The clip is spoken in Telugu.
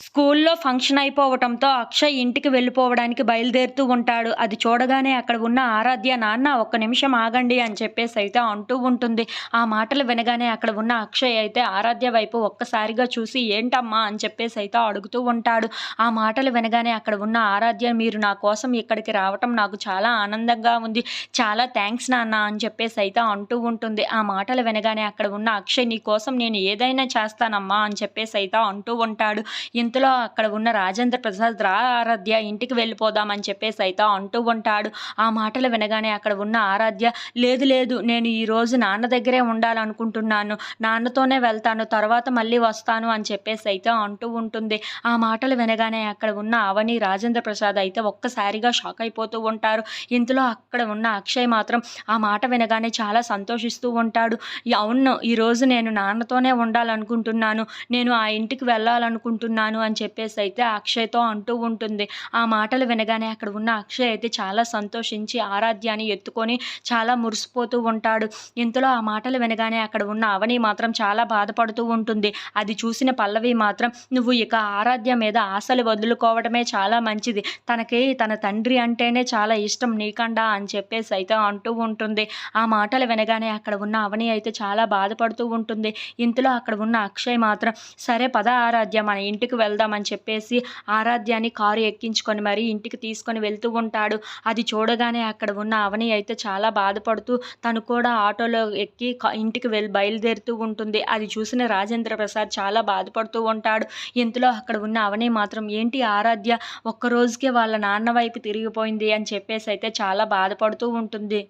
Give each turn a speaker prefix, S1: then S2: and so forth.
S1: స్కూల్లో ఫంక్షన్ అయిపోవటంతో అక్షయ్ ఇంటికి వెళ్ళిపోవడానికి బయలుదేరుతూ ఉంటాడు. అది చూడగానే అక్కడ ఉన్న ఆరాధ్య నాన్న ఒక్క నిమిషం ఆగండి అని చెప్పేసి అయితే అంటూ ఉంటుంది. ఆ మాటలు వినగానే అక్కడ ఉన్న అక్షయ్ అయితే ఆరాధ్య వైపు ఒక్కసారిగా చూసి ఏంటమ్మా అని చెప్పేసి అయితే అడుగుతూ ఉంటాడు. ఆ మాటలు వినగానే అక్కడ ఉన్న ఆరాధ్య మీరు నా కోసం ఇక్కడికి రావటం నాకు చాలా ఆనందంగా ఉంది. చాలా థ్యాంక్స్ నాన్న అని చెప్పేసి అయితే అంటూ ఉంటుంది. ఆ మాటలు వినగానే అక్కడ ఉన్న అక్షయ్ నీ కోసం నేను ఏదైనా చేస్తానమ్మా అని చెప్పేసి అయితే అంటూ ఉంటాడు. ఇంతలో అక్కడ ఉన్న రాజేంద్ర ప్రసాద్ రా ఆరాధ్య ఇంటికి వెళ్ళిపోదామని చెప్పేసి అయితే అంటూ ఉంటాడు. ఆ మాటలు వినగానే అక్కడ ఉన్న ఆరాధ్య లేదు లేదు నేను ఈరోజు నాన్న దగ్గరే ఉండాలనుకుంటున్నాను. నాన్నతోనే వెళ్తాను తర్వాత మళ్ళీ వస్తాను అని చెప్పేసి అయితే అంటూ ఉంటుంది. ఆ మాటలు వినగానే అక్కడ ఉన్న అవని రాజేంద్ర ప్రసాద్ అయితే ఒక్కసారిగా షాక్ అయిపోతూ ఉంటారు. ఇంతలో అక్కడ ఉన్న అక్షయ్ మాత్రం ఆ మాట వినగానే చాలా సంతోషిస్తూ ఉంటాడు. అవును ఈరోజు నేను నాన్నతోనే ఉండాలనుకుంటున్నాను. నేను ఆ ఇంటికి వెళ్ళాలనుకుంటున్నాను. అని చెప్పేసి అయితే అక్షయ్తో అంటూ ఉంటుంది. ఆ మాటలు వినగానే అక్కడ ఉన్న అక్షయ్ అయితే చాలా సంతోషించి ఆరాధ్యాన్ని ఎత్తుకొని చాలా మురిసిపోతూ ఉంటాడు. ఇంతలో ఆ మాటలు వినగానే అక్కడ ఉన్న అవని మాత్రం చాలా బాధపడుతూ ఉంటుంది. అది చూసిన పల్లవి మాత్రం నువ్వు ఇక ఆరాధ్య మీద ఆశలు వదులుకోవడమే చాలా మంచిది. తనకి తన తండ్రి అంటేనే చాలా ఇష్టం నీకండా అని చెప్పేసి అయితే అంటూ ఉంటుంది. ఆ మాటలు వినగానే అక్కడ ఉన్న అవని అయితే చాలా బాధపడుతూ ఉంటుంది. ఇంతలో అక్కడ ఉన్న అక్షయ్ మాత్రం సరే పద ఆరాధ్య మన ఇంటికి వెళ్దామని చెప్పేసి ఆరాధ్యాన్ని కారు ఎక్కించుకొని మరీ ఇంటికి తీసుకొని వెళ్తూ ఉంటాడు. అది చూడగానే అక్కడ ఉన్న అవని అయితే చాలా బాధపడుతూ తను కూడా ఆటోలో ఎక్కి ఇంటికి వెళ్ళి బయలుదేరుతూ ఉంటుంది. అది చూసిన రాజేంద్ర ప్రసాద్ చాలా బాధపడుతూ ఉంటాడు. ఇంతలో అక్కడ ఉన్న అవని మాత్రం ఏంటి ఆరాధ్య ఒక్క రోజుకే వాళ్ళ నాన్న వైపు తిరిగిపోయింది అని చెప్పేసి అయితే చాలా బాధపడుతూ ఉంటుంది.